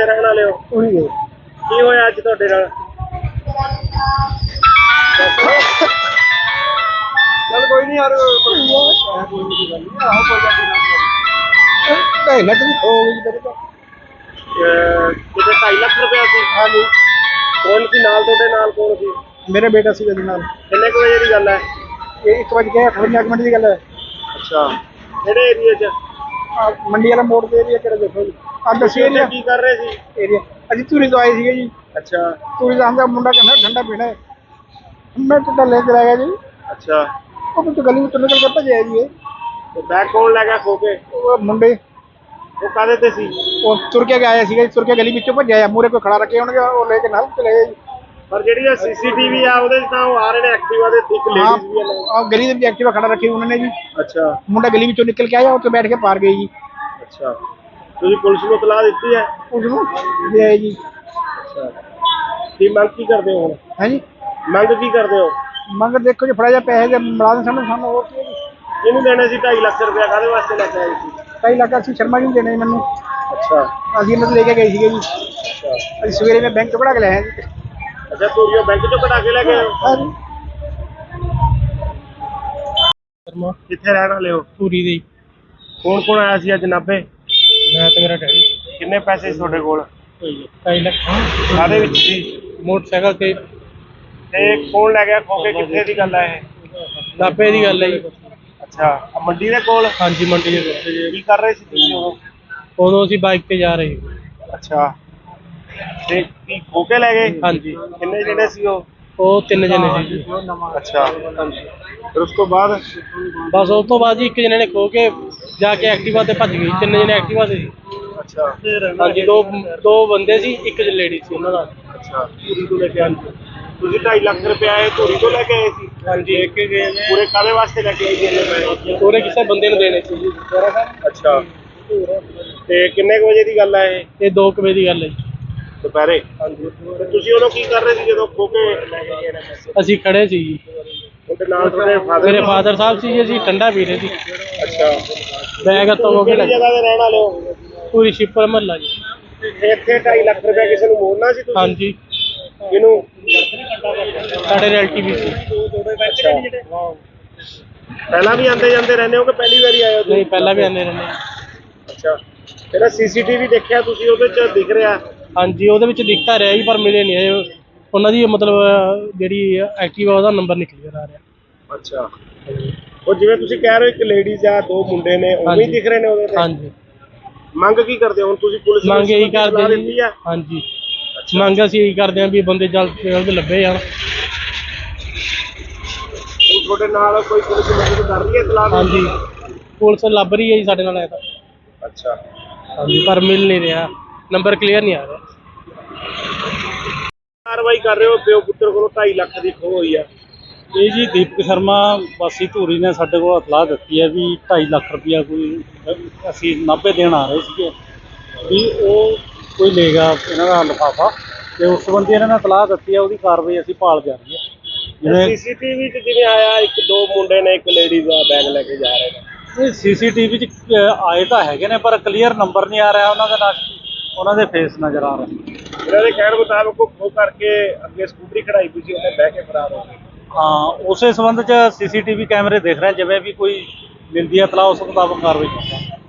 ਰਹਿਣ ਵਾਲੇ ਹੋ? ਉਹੀ ਕੀ ਹੋਇਆ ਅੱਜ ਤੁਹਾਡੇ ਨਾਲ? ਚੱਲ ਕੋਈ ਨਹੀਂ ਯਾਰ ਕੋਈ ਨਹੀਂ ਗੱਲ ਨਹੀਂ ਆਹੋ ਕੋਈ ਗੱਲ ਨਹੀਂ ਢਾਈ ਲੱਖ ਦੀ ਖੋ ਗਈ ਮੇਰੇ ਤਾਂ। ਕਿਤੇ 2.5 ਲੱਖ ਰੁਪਇਆ ਸੀ? ਹਾਂਜੀ। ਕੌਣ ਸੀ? ਨਾਲ ਤੁਹਾਡੇ ਨਾਲ ਕੌਣ ਸੀ? ਮੇਰੇ ਬੇਟਾ ਸੀ ਇਹਦੇ ਨਾਲ। ਕਿੰਨੇ ਕੁ ਵਜੇ ਦੀ ਗੱਲ ਹੈ? ਇਹ ਇੱਕ ਵਜੇ ਗਿਆ 58 ਮਿੰਟ ਦੀ ਗੱਲ ਹੈ। ਅੱਛਾ। ਕਿਹੜੇ ਏਰੀਆ 'ਚ? ਮੰਡੀ ਵਾਲਾ ਮੋੜ ਦੇ ਏਰੀਆ ਕਿਹੜਾ ਦੇਖੋ ਜੀ? ਆ ਦੱਸੀ ਤੁਸੀਂ ਏਰੀਆ ਕੀ ਕਰ ਰਹੇ ਸੀ? ਏਰੀਆ ਅਸੀਂ ਧੂਰੀ ਤੋਂ ਆਏ ਸੀਗੇ ਜੀ। ਅੱਛਾ। ਧੂਰੀ ਦਾ ਆਂਦਾ ਮੁੰਡਾ ਕਹਿੰਦਾ ਠੰਡਾ ਪੀਣਾ ਹੈ ਮੈਂ ਟੁੱਟਾ ਲੈ ਕੇ ਆ ਗਿਆ ਜੀ। ਅੱਛਾ। ਉਹ ਮੈਨੂੰ ਗਲੀ ਵਿੱਚ ਨਿਕਲ ਕੇ ਭੱਜਿਆ ਜੀ ਇਹ। ਤੇ ਬੈਗ ਕੌਣ ਲੈ ਗਿਆ ਖੋ ਕੇ? ਉਹ ਮੁੰਡੇ। ਉਹ ਕਾਦੇ ਤੇ ਸੀ? ਉਹ ਤੁਰ ਕੇ ਆਇਆ ਸੀਗਾ ਜੀ, ਤੁਰ ਕੇ ਗਲੀ ਵਿੱਚੋਂ ਭੱਜਿਆ ਆ। ਮੂਰੇ ਕੋਈ ਖੜਾ ਰੱਖੇ ਹੋਣਗੇ ਉਹ ਲੈ ਕੇ ਨਾਲ ਚਲੇ ਗਏ ਜੀ। ਪਰ ਜਿਹੜੀ ਇਹ ਸੀਸੀਟੀਵੀ ਆ ਉਹਦੇ 'ਚ ਤਾਂ ਉਹ ਆ ਰਹੇ ਨੇ ਐਕਟਿਵਾ ਦੇ ਇੱਕ ਲੇਡੀਜ਼ ਵੀ ਆ ਨਾਲ। ਆ ਗਲੀ ਦੇ ਵਿੱਚ ਐਕਟਿਵਾ ਖੜਾ ਰੱਖੀ ਉਹਨਾਂ ਨੇ ਜੀ। ਅੱਛਾ। ਮੁੰਡਾ ਗਲੀ ਵਿੱਚੋਂ ਨਿਕਲ ਕੇ ਆਇਆ ਉੱਥੇ ਬੈਠ ਕੇ ਪਾਰ ਗਈ ਜੀ। ਅੱਛਾ। ਤੁਸੀਂ ਪੁਲਿਸ ਨੂੰ ਇਤਲਾਹ ਦਿੱਤੀ ਹੈ? ਉਸ ਨੂੰ ਦੇ ਆਏ ਜੀ। ਅੱਛਾ। ਕੀ ਮੰਗ ਕੀ ਕਰਦੇ ਹੋ ਹੁਣ? ਹੈ ਜੀ ਮੰਗ ਕੀ ਕਰਦੇ ਹੋ? ਮੰਗ ਦੇਖੋ ਜੀ ਫੜਾ ਜਾ ਪੈਸੇ ਦੇ ਮੁਲਾਜ਼ਮ ਸਾਨੂੰ ਸਾਨੂੰ ਹੋਰ ਕੀ ਹੈ ਜੀ। ਇਹਨੂੰ ਦੇਣੇ ਸੀ 2.5 ਲੱਖ ਰੁਪਇਆ ਕਾਦੇ ਵਾਸਤੇ ਲੈ ਕੇ ਆਏ ਸੀ? ਕਈ ਲੱਗਾ ਸੀ ਸ਼ਰਮਾ ਜੀ ਨੂੰ ਦੇਣੇ ਮੈਨੂੰ। ਅੱਛਾ। ਅਸੀਂ ਇਹਨਾਂ ਤੋਂ ਲੈ ਕੇ ਗਏ ਸੀਗੇ ਜੀ। ਅੱਛਾ। ਅਸੀਂ ਸਵੇਰੇ ਮੈਂ ਬੈਂਕ ਤੋਂ ਕਢਾ ਕੇ ਲਿਆਇਆ ਜੀ। ਅੱਛਾ ਤੋਰੀਓ ਬੈਂਕ ਚੋਂ ਕਢਾ ਕੇ ਲੈ ਗਏ ਹੋ? ਹਾਂ ਜੀ ਕਿੱਥੇ ਰਹਿਣ ਵਾਲੇ ਹੋ? ਪੂਰੀ ਦੀ ਕੌਣ ਕੌਣ ਆਇਆ ਸੀ ਅੱਜ ਨਾਭੇ? ਮੈਂ ਤੇ ਮੇਰਾ ਡੈਡੀ। ਕਿੰਨੇ ਪੈਸੇ ਸੀ ਤੁਹਾਡੇ ਕੋਲ? ਕਈ ਲੱਖ। ਕਾਦੇ ਵਿੱਚ ਸੀ? ਮੋਟਰਸਾਈਕਲ ਤੇ। ਤੇ ਕੌਣ ਲੈ ਗਿਆ? ਖੋ ਕੇ ਕਿੱਥੇ ਦੀ ਗੱਲ ਹੈ ਇਹ? ਨਾਪੇ ਦੀ ਗੱਲ ਹੈ ਜੀ। ਅੱਛਾ ਆਹ ਮੰਡੀ ਦੇ ਕੋਲ? ਹਾਂਜੀ ਮੰਡੀ ਦੇ ਵਿੱਚ ਕੀ ਕਰ ਰਹੇ ਸੀ ਤੁਸੀਂ ਉਦੋਂ? ਉਦੋਂ ਅਸੀਂ ਬਾਈਕ ਤੇ ਜਾ ਰਹੇ ਅੱਛਾ। ਤੇ ਕੀ ਖੋ ਕੇ ਲੈ ਗਏ? ਹਾਂਜੀ। ਕਿੰਨੇ ਜਿਹੜੇ ਸੀ ਉਹ? ਉਹ ਤਿੰਨ ਜਣੇ ਸੀ। ਜੀ ਅੱਛਾ ਫਿਰ ਉਸ ਤੋਂ ਬਾਅਦ? ਬਸ ਉਸ ਤੋਂ ਬਾਅਦ ਜੀ ਇੱਕ ਜਣੇ ਨੇ ਖੋ ਕੇ ਜਾ ਕੇ ਐਕਟਿਵਾ ਤੇ ਭੱਜ ਗਈ ਤਿੰਨ ਜਣੇ ਐਕਟਿਵਾ ਤੇ ਸੀ। ਅੱਛਾ। ਹਾਂਜੀ ਦੋ ਦੋ ਬੰਦੇ ਸੀ ਇੱਕ ਲੇਡੀ ਸੀ ਉਹਨਾਂ ਦਾ। ਅੱਛਾ। ਧੂਰੀ ਤੋਂ ਲੈ ਕੇ ਆਏ। ਤੁਸੀਂ 2.5 ਲੱਖ ਰੁਪਇਆ ਇਹ ਧੂਰੀ ਤੋਂ ਲੈ ਕੇ ਆਏ ਸੀ? ਹਾਂਜੀ। ਇੱਕ ਗਏ ਨੇ। ਪੂਰੇ ਕਾਦੇ ਵਾਸਤੇ ਲੈ ਕੇ ਆਏ ਸੀ? ਇੰਨੇ ਪੈਸੇ ਪੂਰੇ ਕਿਸੇ ਬੰਦੇ ਨੂੰ ਦੇਣੇ ਸੀ ਜੀ। ਅੱਛਾ। ਤੇ ਕਿੰਨੇ ਕੁ ਵਜੇ ਦੀ ਗੱਲ ਹੈ ਇਹ? ਇਹ 2 ਵਜੇ ਦੀ ਗੱਲ ਹੈ ਜੀ। ਦੁਪਹਿਰੇ? ਹਾਂਜੀ। ਤੁਸੀਂ ਉਦੋਂ ਕੀ ਕਰ ਰਹੇ ਸੀ ਜਦੋਂ ਖੋ ਕੇ ਅਸੀਂ ਖੜੇ ਸੀ ਜੀ। ਉਹਦੇ ਨਾਲ ਤੁਹਾਡੇ ਫਾਦਰ ਮੇਰੇ ਫਾਦਰ ਸਾਹਿਬ ਸੀ ਜੀ ਅਸੀਂ ਠੰਡਾ ਪੀ ਰਹੇ ਸੀ। ਅੱਛਾ। ਬੈਗ ਤੋਂ ਹੋ ਕੇ ਕਿਹੜੀ ਜਗ੍ਹਾ ਤੇ ਰਹਿਣ ਵਾਲੇ ਹੋ? ਪੂਰੀ ਸ਼ਿਪਰ ਮਹੱਲਾ ਜੀ। ਇੱਥੇ 2.5 ਲੱਖ ਰੁਪਇਆ ਕਿਸੇ ਨੂੰ ਮੋੜਨਾ ਸੀ ਤੁਸੀਂ? ਹਾਂਜੀ। ਕਿਹਨੂੰ? ਸਾਡੇ ਰਿਲੇਟਿਵ ਸੀ। ਅੱਛਾ। ਪਹਿਲਾਂ ਵੀ ਆਂਦੇ ਜਾਂਦੇ ਰਹਿੰਦੇ ਹੋ ਕਿ ਪਹਿਲੀ ਵਾਰੀ ਆਏ ਹੋ ਤੁਸੀਂ? ਨਹੀਂ ਪਹਿਲਾਂ ਵੀ ਆਉਂਦੇ ਰਹਿੰਦੇ ਅੱਛਾ। ਜਿਹੜਾ ਸੀਸੀਟੀਵੀ ਦੇਖਿਆ ਤੁਸੀਂ? ਉਹਦੇ ਚ ਦਿਖ ਰਿਹਾ? ਹਾਂਜੀ ਉਹਦੇ ਵਿੱਚ ਦਿਖਤਾ ਰਿਹਾ ਜੀ ਪਰ ਮਿਲੇ ਨਹੀਂ ਇਹ ਉਹਨਾਂ ਦੀ ਮਤਲਬ ਜਿਹੜੀ ਐਕਟਿਵਾ ਉਹਦਾ ਨੰਬਰ ਨਿਕਲ ਕੇ ਆ ਰਿਹਾ। ਅੱਛਾ। ਉਹ ਜਿਵੇਂ ਤੁਸੀਂ ਕਹਿ ਰਹੇ ਹੋ ਇੱਕ ਲੇਡੀਜ਼ ਆ ਦੋ ਮੁੰਡੇ ਨੇ ਉਹ ਵੀ ਹਾਂਜੀ। ਦਿਖ ਰਹੇ ਨੇ ਉਹਦੇ ਤੇ? ਹਾਂਜੀ। ਮੰਗ ਕੀ ਕਰਦੇ ਹੋ? ਹੁਣ ਤੁਸੀਂ ਪੁਲਿਸ ਨੂੰ ਮੰਗ ਇਹੀ ਕਰਦੇ ਦਿੱਤੀ ਜੀ। ਆ? ਹਾਂਜੀ। ਮੰਗ ਅਸੀਂ ਇਹੀ ਕਰਦੇ ਹਾਂ ਵੀ ਬੰਦੇ ਜਲਦ ਤੋਂ ਜਲਦ ਲੱਭੇ ਜਾਣ। ਹੁਣ ਤੁਹਾਡੇ ਨਾਲ ਕੋਈ ਪੁਲਿਸ ਮਦਦ ਕਰ ਰਹੀ ਹੈ ਇਤਲਾਹ ਦੀ? ਹਾਂਜੀ। ਪੁਲਿਸ ਲੱਭ ਰਹੀ ਹੈ ਜੀ ਸਾਡੇ ਨਾਲ ਆਇਆ ਤਾਂ। ਅੱਛਾ। ਹਾਂਜੀ ਪਰ ਮਿਲ ਨਹੀਂ ਰਿਹਾ। ਨੰਬਰ ਕਲੀਅਰ ਨਹੀਂ ਆ ਰਿਹਾ। ਕਾਰਵਾਈ ਕਰ ਰਹੇ ਹੋ? ਪਿਓ ਪੁੱਤਰ ਕੋਲੋਂ 2.5 ਲੱਖ ਦੀ ਖੋਹ ਹੋਈ ਆ। ਇਹ ਜੀ ਦੀਪਕ ਸ਼ਰਮਾ ਵਾਸੀ ਧੂਰੀ ਨੇ ਸਾਡੇ ਕੋਲ ਇਤਲਾਹ ਦਿੱਤੀ ਹੈ ਵੀ 2.5 ਲੱਖ ਰੁਪਇਆ ਕੋਈ ਅਸੀਂ ਨਾਭੇ ਦੇਣ ਆ ਰਹੇ ਸੀਗੇ ਵੀ ਉਹ ਕੋਈ ਲੈ ਗਿਆ ਇਹਨਾਂ ਦਾ ਲਿਫਾਫਾ ਤੇ ਉਸ ਸੰਬੰਧੀ ਇਹਨਾਂ ਨੇ ਇਤਲਾਹ ਦਿੱਤੀ ਹੈ ਉਹਦੀ ਕਾਰਵਾਈ ਅਸੀਂ ਭਾਲ ਜਾ ਰਹੀ ਹੈ। ਜਿਵੇਂ ਸੀਸੀਟੀਵੀ 'ਚ ਜਿਵੇਂ ਆਇਆ ਇੱਕ ਦੋ ਮੁੰਡੇ ਨੇ ਇੱਕ ਲੇਡੀਜ਼ ਆ ਬੈਗ ਲੈ ਕੇ ਜਾ ਰਹੇ ਨੇ। ਇਹ ਸੀਸੀਟੀਵੀ 'ਚ ਆਏ ਤਾਂ ਹੈਗੇ ਨੇ ਪਰ ਕਲੀਅਰ ਨੰਬਰ ਨਹੀਂ ਆ ਰਿਹਾ ਉਹਨਾਂ ਦੇ ਨਾਲ ਉਹਨਾਂ ਦੇ ਫੇਸ ਨਜ਼ਰ ਆ ਰਹੇ ਨੇ। ਇਹਨਾਂ ਦੇ ਕਹਿਣ ਮੁਤਾਬਕ ਉਹ ਖੋ ਕਰਕੇ ਅੱਗੇ ਸਕੂਟਰੀ ਖੜਾਈ ਪਈ ਸੀ ਉਹਨੇ ਬਹਿ ਕੇ ਫਰਾਰ ਹੋ ਗਏ। ਹਾਂ ਉਸੇ ਸੰਬੰਧ 'ਚ ਸੀਸੀਟੀਵੀ ਕੈਮਰੇ ਦੇਖ ਰਹੇ ਹਾਂ, ਜਿਵੇਂ ਵੀ ਕੋਈ ਮਿਲਦੀ ਹੈ ਇਤਲਾਹ ਉਸ ਮੁਤਾਬਕ ਕਾਰਵਾਈ ਕਰਾਂਗੇ